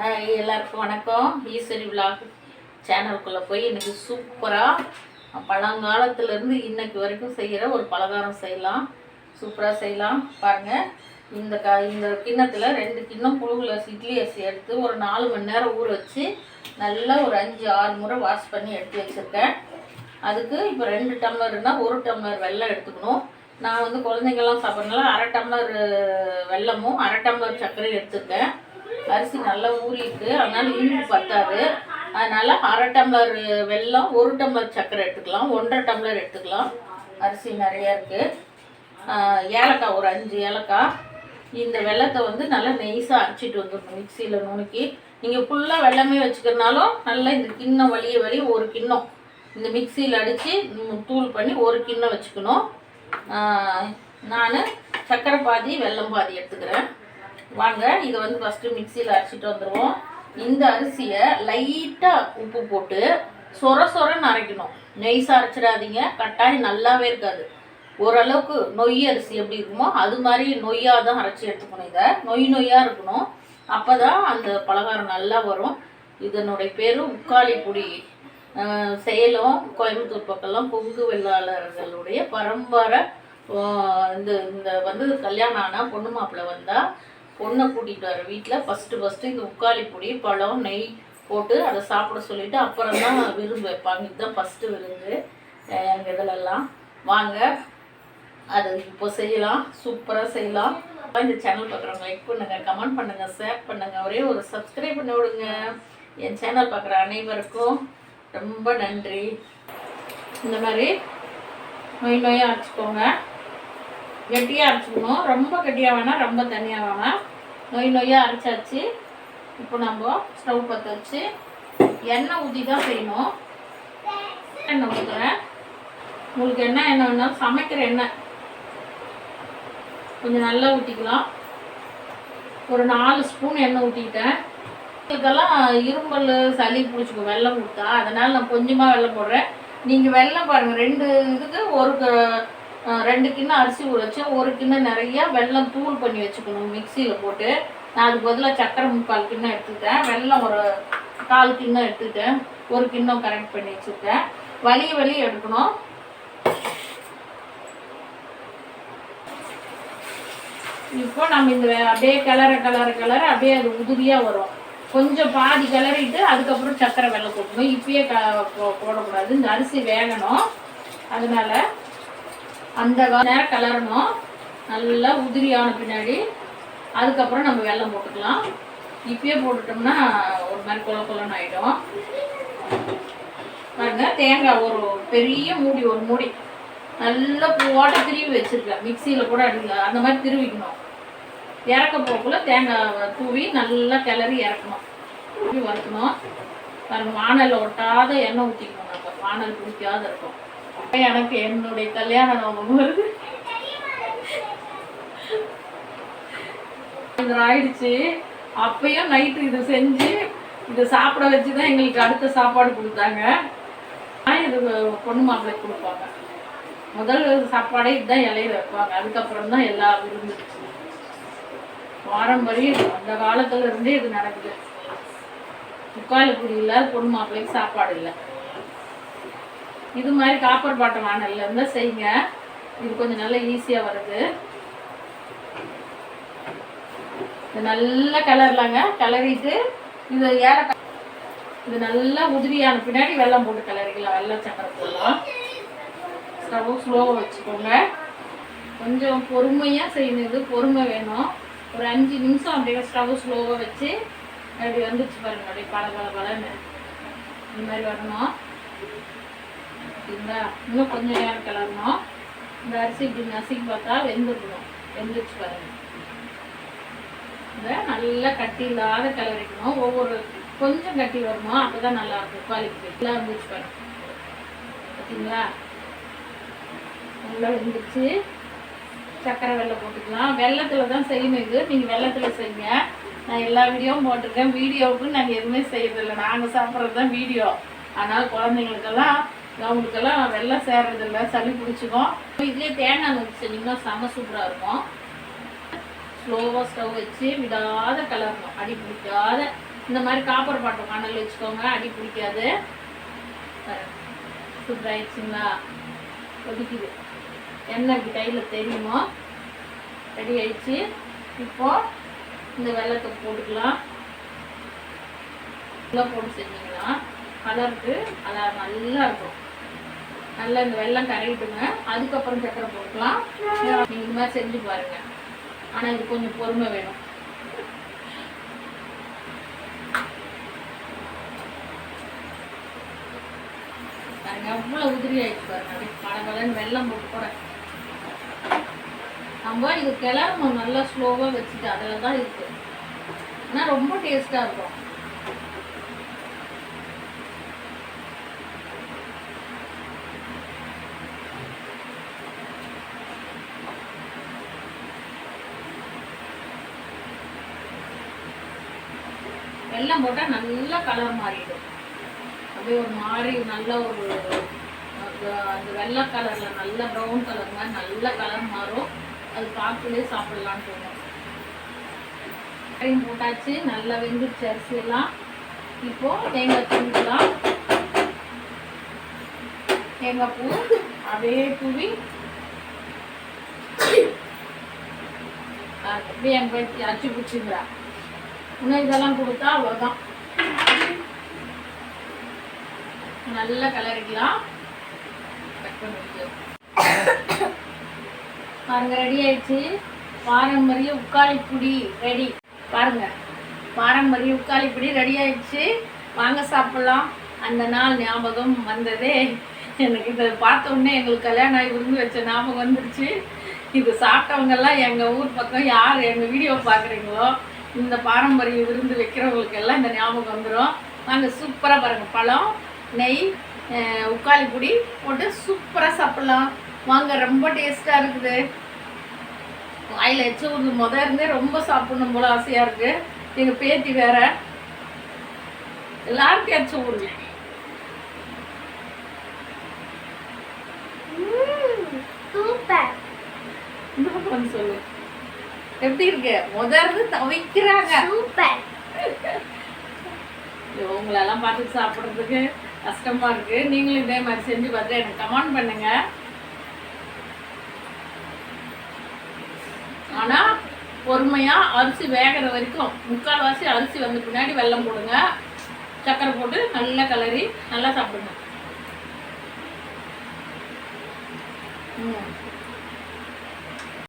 எல்லாருக்கும் வணக்கம். ஈஸ்வரி விலாக் சேனலுக்குள்ளே போய் எனக்கு சூப்பராக பழங்காலத்துலேருந்து இன்னைக்கு வரைக்கும் செய்கிற ஒரு பலகாரம் செய்யலாம். சூப்பராக செய்யலாம். பாருங்கள் இந்த க இந்த கிண்ணத்தில் ரெண்டு கிண்ணம் புழுகுல இட்லி அரிசி எடுத்து ஒரு நாலு மணி நேரம் ஊற வச்சு நல்லா ஒரு அஞ்சு ஆறு முறை வாஷ் பண்ணி எடுத்து வச்சுருக்கேன். அதுக்கு இப்போ ரெண்டு டம்ளர்னால் ஒரு டம்ளர் வெல்லம் எடுத்துக்கணும். நான் வந்து குழந்தைங்கள்லாம் சாப்பிட்றதுனால அரை டம்ளர் வெல்லமும் அரை டம்ளர் சர்க்கரையும் எடுத்துருக்கேன். அரிசி நல்லா ஊறியிருக்கு. அதனால் இனிப்பு பத்தாது. அதனால் அரை டம்ளர் வெல்லம் ஒரு டம்ளர் சர்க்கரை எடுத்துக்கலாம். ஒன்றரை டம்ளர் எடுத்துக்கலாம். அரிசி நிறையா இருக்குது ஏலக்காய் ஒரு அஞ்சு ஏலக்காய். இந்த வெல்லத்தை வந்து நல்லா நெய்ஸாக அரைச்சிட்டு வந்துடணும் மிக்சியில் நுணுக்கி. நீங்கள் ஃபுல்லாக வெல்லமே வச்சுக்கிறனாலும் நல்லா இந்த கிண்ணம் வலிய வலிய ஒரு கிண்ணம். இந்த மிக்சியில் அடித்து தூள் பண்ணி ஒரு கிண்ணம் வச்சுக்கணும். நான் சர்க்கரை பாதி வெல்லம் பாதி எடுத்துக்கிறேன். வாங்க இதை வந்து ஃபஸ்ட்டு மிக்சியில் அரைச்சிட்டு வந்துடுவோம் இந்த அரிசியை லைட்டாக உப்பு போட்டு சொர சொரன்னு அரைக்கணும். நெய்ஸாக அரைச்சிடாதீங்க கட்டாயம் நல்லாவே இருக்காது. ஓரளவுக்கு நொய் அரிசி எப்படி இருக்குமோ அது மாதிரி நொய்யாக தான் அரைச்சி எடுத்துக்கணும் இதை. நொய் நொய்யாக இருக்கணும். அப்போ தான் அந்த பலகாரம் நல்லா வரும். இதனுடைய பேர் உக்காளி பொடி. சேலம் கோயம்புத்தூர் பக்கம்லாம் பொங்கு வெள்ளாளர்களுடைய பரம்பரை. இந்த இந்த வந்து கல்யாணம் ஆனால் பொண்ணு மாப்பிள்ளை வந்தால் பொண்ணை கூட்டிகிட்டு வர வீட்டில் ஃபஸ்ட்டு ஃபஸ்ட்டு இந்த உக்காளி பொடி பழம் நெய் போட்டு அதை சாப்பிட சொல்லிவிட்டு அப்புறம் தான் விருந்து வைப்பாங்க. இதுதான் ஃபஸ்ட்டு விருந்து எங்கள் இதிலெல்லாம் வாங்க அது இப்போ செய்யலாம். சூப்பராக செய்யலாம். இந்த சேனல் பார்க்குறவங்க லைக் பண்ணுங்கள் கமெண்ட் பண்ணுங்கள் ஷேர் பண்ணுங்கள் ஒரே ஒரு சப்ஸ்கிரைப் பண்ணி விடுங்க. என் சேனல் பார்க்குற அனைவருக்கும் ரொம்ப நன்றி. இந்த மாதிரி நொய் நொய்யாக அரைச்சிக்கோங்க கெட்டியாக அரைச்சிக்கணும். ரொம்ப கெட்டியாக வேணாம் ரொம்ப தனியாக வேணாம். நொய் நொய்யாக அரைச்சாச்சு. இப்போ நம்ம ஸ்டவ் பற்ற வச்சு எண்ணெய் ஊற்றி தான் செய்யணும். எண்ணெய் ஊற்றுறேன் உங்களுக்கு என்ன எண்ணெய் வேணாலும் சமைக்கிற எண்ணெய். கொஞ்சம் நல்லா ஊற்றிக்கலாம் ஒரு நாலு ஸ்பூன் எண்ணெய் ஊற்றிக்கிட்டேன் இதுக்கெல்லாம் இரும்பல் சளி பிடிச்சிக்கும் வெள்ளம் கொடுத்தா அதனால் நான் கொஞ்சமாக வெள்ளம் போடுறேன். நீங்கள் வெள்ளம் பாருங்கள் ரெண்டு இதுக்கு ஒரு க- ரெண்டு கிண்ணம் அரிசி ஊற வச்சு ஒரு கிண்ணம் நிறையா வெல்லம் தூள் பண்ணி வச்சுக்கணும் மிக்சியில் போட்டு. நான் அதுக்கு பதிலாக சக்கரை முக்கால் கிண்ணம் எடுத்துக்கிட்டேன். வெல்லம் ஒரு கால் கிண்ணம் எடுத்துக்கிட்டேன். ஒரு கிண்ணம் கரெக்ட் பண்ணி வச்சுருக்கேன் வலிய வலி எடுக்கணும். இப்போ நம்ம இந்த அப்படியே கிளற கிளற கிளற அப்படியே அது உதிரியாக வரும். கொஞ்சம் பாதி கிளறிட்டு அதுக்கப்புறம் சக்கரை வெள்ளம் போட்டணும் இப்பயே க போ- போடக்கூடாது. இந்த அரிசி வேகணும். அதனால் அந்த நேரம் கிளறணும் நல்லா உதிரியான பின்னாடி. அதுக்கப்புறம் நம்ம வெல்லம் போட்டுக்கலாம். இப்பயே போட்டுட்டோம்னா ஒரு மாதிரி கொல கொலன்னு ஆகிடும் பாருங்க தேங்காய் ஒரு பெரிய மூடி ஒரு மூடி. நல்லா பூவாட்ட திருவி வச்சிருக்கேன். மிக்சியில் கூட அடிக்கல. அந்த மாதிரி திருவிக்கணும். இறக்க போக்குள்ள தேங்காய் தூவி நல்லா கிளறி இறக்கணும். தூவி வறுக்கணும். பாருங்க வானலில் ஒட்டாத எண்ணெய் ஊற்றிக்கணும் நம்ம. வானல் பிடிக்காத இருக்கும். எனக்கு என்னுடைய கல்யாணம் ஞாபகம் வருது. ஆயிடுச்சு. அப்பயும் நைட்டு இது செஞ்சு இதை சாப்பிட வச்சு தான் எங்களுக்கு அடுத்த சாப்பாடு கொடுத்தாங்க. ஆனா இது பொண்ணு மாப்பிள்ளைக்கு கொடுப்பாங்க. முதல் சாப்பாடே இதுதான் இலையில வைப்பாங்க. அதுக்கப்புறம் தான் எல்லா விருந்து. பாரம்பரியம் அந்த காலத்துல இருந்தே இது நடக்குது. முக்காலி குடி இல்லாத பொண்ணு மாப்பிள்ளைக்கு சாப்பாடு இல்லை. இது மாதிரி காப்பர் பாட்டம் வானல்ல இருந்தா செய்யுங்க. இது கொஞ்சம் நல்லா ஈஸியா வருது. இது நல்லா கலர்லாங்க கலரிட்டு இது ஏற இது நல்லா உதிரியான பின்னாடி வெள்ளம் போட்டு கலரிக்கலாம். வெள்ளம் சக்கரை போடலாம். ஸ்டவ் ஸ்லோவாக வச்சுக்கோங்க. கொஞ்சம் பொறுமையாக செய்யணும் இது பொறுமை வேணும். ஒரு அஞ்சு நிமிஷம் அப்படியே ஸ்டவ் ஸ்லோவாக வச்சு அப்படி வந்துச்சு பாருங்க. அப்படியே பல பல பலன்னு இந்த மாதிரி வரணும். சரிங்களா இன்னும் கொஞ்சம் நேரம் கிளறணும். இந்த அரிசி இப்படி நசுக்கி பார்த்தா வெந்துடணும். வெந்துச்சு பாருங்க. இதை நல்லா கட்டி இல்லாத கிளறிக்கணும். ஒவ்வொரு கொஞ்சம் கட்டி வரணும். அப்போ தான் நல்லா இருக்கும் குவாலிட்டி எல்லாம் இருந்துச்சு பாருங்க. பார்த்தீங்களா? நல்லா வெந்துச்சு சக்கரை வெள்ளை போட்டுக்கலாம். வெள்ளத்தில் தான் செய்யணும் இது. நீங்கள் வெள்ளத்தில் செய்யுங்க. நான் எல்லா வீடியோவும் போட்டிருக்கேன். வீடியோவுக்கு நாங்கள் எதுவுமே செய்யறதில்லை. நாங்கள் சாப்பிட்றது தான் வீடியோ. ஆனால் குழந்தைங்களுக்கெல்லாம் அவங்களுக்கெல்லாம் வெள்ளம் சேர்றதில்ல சளி பிடிச்சிக்கும் இதுலேயே தேங்காய் ஊற்றி செஞ்சிங்கன்னா செம சூப்பராக இருக்கும். ஸ்லோவாக ஸ்டவ் வச்சு விடாத கலரணும். அடி பிடிக்காத. இந்த மாதிரி காப்பர் பாட்டம் மணல் வச்சுக்கோங்க. அடி பிடிக்காது. சூப்பராகிடுச்சுங்களா கொதிக்குது. எண்ணெய் இப்படி கையில் தெரியுமோ? ரெடி ஆயிடுச்சு. இப்போ இந்த வெள்ளத்தை போட்டுக்கலாம். இதெல்லாம் போட்டு செஞ்சிங்கன்னா கலருக்கு கலர் நல்லா இருக்கும். நல்லா இந்த வெள்ளம் கரையிட்டுங்க. அதுக்கப்புறம் சக்கரை போட்டுக்கலாம். நீங்கள் இந்த மாதிரி செஞ்சு பாருங்க. ஆனால் இது கொஞ்சம் பொறுமை வேணும். பாருங்க உதிரி ஆயிடுச்சு பாருங்க. அப்படியே வெள்ளம் போட்டு போகிறேன் நம்ம இது கிளம்ப நல்லா ஸ்லோவாக வச்சுட்டு அதில் தான் இருக்கு. ஆனால் ரொம்ப டேஸ்ட்டாக இருக்கும். வெல்லம் போட்டால் நல்லா கலர் மாறிடும். அப்படியே ஒரு மாறி நல்ல ஒரு அந்த- வெள்ளை கலரில் நல்ல ப்ரௌன் கலர் மாதிரி நல்ல கலர் மாறும். அது பார்க்கலே சாப்பிடலான்னு தோணும். போட்டாச்சு நல்லா வெந்துருச்சு அரிசியெல்லாம் இப்போது தேங்காய் தூவிக்கலாம் தேங்காய் பூ அதே தூவி அப்படியே என் பேச்சு அச்சு பிடிச்சிங்கிறா இன்னும் இதெல்லாம் கொடுத்தா அவ்வளோதான் நல்லா கலரிக்கலாம் பாருங்க ரெடி ஆயிடுச்சு. பாரம்பரிய உக்காளி புடி ரெடி பாருங்க பாரம்பரிய உக்காளி புடி ரெடி ஆயிடுச்சு. வாங்க சாப்பிடலாம். அந்த நாள் ஞாபகம் வந்ததே. எனக்கு இதை பார்த்த உடனே எங்களுக்கு கல்யாணம் ஆகி விருந்து வச்ச ஞாபகம் வந்துருச்சு. இது சாப்பிட்டவங்கெல்லாம் எங்கள் ஊர் பக்கம் யார் எங்கள் வீடியோ பார்க்குறீங்களோ இந்த பாரம்பரிய விருந்து வைக்கிறவங்களுக்கு எல்லாம் இந்த ஞாபகம் வந்துடும் வாங்க சூப்பராக பாருங்கள் பழம் நெய் உக்காளி பொடி போட்டு சூப்பராக சாப்பிட்லாம். வாங்க ரொம்ப டேஸ்ட்டாக இருக்குது. வாயில் எச்ச ஊர்ந்து முத இருந்தே ரொம்ப சாப்பிடணும் போல ஆசையாக இருக்குது எங்கள் பேத்தி வேற. எல்லாருக்கும் எச்ச ஊருங்க. சூப்பர். இன்னும் சொல்லு எப்படி இருக்கு? முத இருந்து தவிக்கிறாங்க. சூப்பர். இவங்களெல்லாம் பார்த்து சாப்பிட்றதுக்கு கஷ்டமா இருக்கு. நீங்களும் இதே மாதிரி செஞ்சு பார்த்து எனக்கு கமெண்ட் பண்ணுங்க. ஆனா பொறுமையா அரிசி வேகிற வரைக்கும் முக்கால்வாசி அரிசி வந்து பின்னாடி வெல்லம் போடுங்க. சக்கரை போட்டு நல்லா கலரி நல்லா சாப்பிடுங்க. ம்.